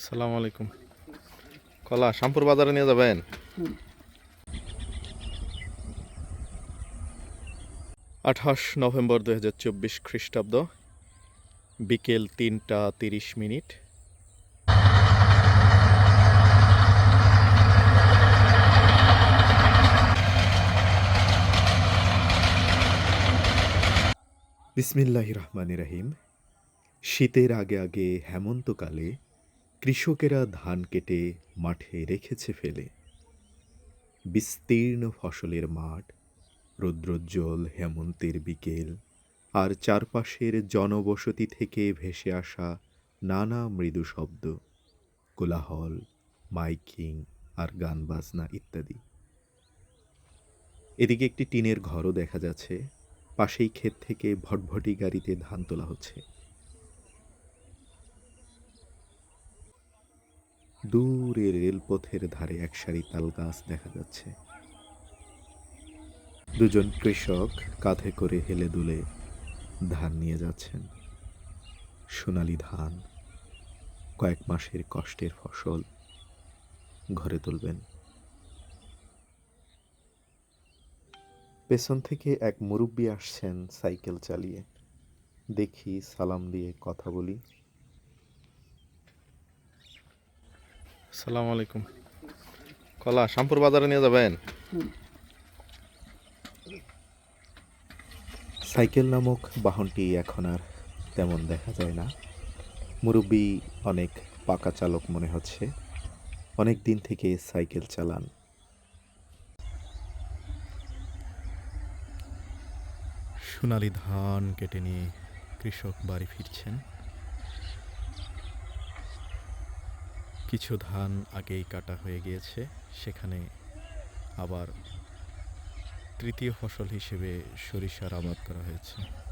আসসালামু আলাইকুম। কলা, শ্যামপুর বাজারে নিয়ে যাবেন? আঠাশ নভেম্বর দু হাজার চব্বিশ খ্রিস্টাব্দ, বিকেল তিনটা তিরিশ মিনিট। বিসমিল্লাহ রহমান রহিম। শীতের আগে আগে হেমন্তকালে কৃষকেরা ধান কেটে মাঠে রেখেছে ফেলে। বিস্তীর্ণ ফসলের মাঠ, রৌদ্রোজ্জ্বল হেমন্তের বিকেল, আর চারপাশের জনবসতি থেকে ভেসে আসা নানা মৃদু শব্দ, কোলাহল, মাইকিং আর গান বাজনা ইত্যাদি। এদিকে একটি টিনের ঘরও দেখা যাচ্ছে, পাশেই ক্ষেত থেকে ভটভটি গাড়িতে ধান তোলা হচ্ছে। দূরে রেলপথের ধারে এক সারি তাল গাছ দেখা যাচ্ছে। দুজন কৃষক কাঁধে করে হেলে দুলে ধান নিয়ে যাচ্ছেন। সোনালি ধান, কয়েক মাসের কষ্টের ফসল ঘরে তুলবেন। পেছন থেকে এক মুরব্বী আসছেন সাইকেল চালিয়ে। দেখি সালাম দিয়ে কথা বলি। আসসালামু আলাইকুম। কলা শ্যামপুর বাজারে নিয়ে যাবেন? সাইকেল নামক বাহনটি এখন আর তেমন দেখা যায় না। মুরব্বী অনেক পাকা চালক মনে হচ্ছে। অনেক দিন থেকে সাইকেল চালান। সোনালি ধান কেটে নিয়ে কৃষক বাড়ি ফিরছেন। কিছু ধান আগেই কাটা হয়ে গিয়েছে, সেখানে আবার তৃতীয় ফসল হিসেবে সরিষার আবাদ করা হয়েছে।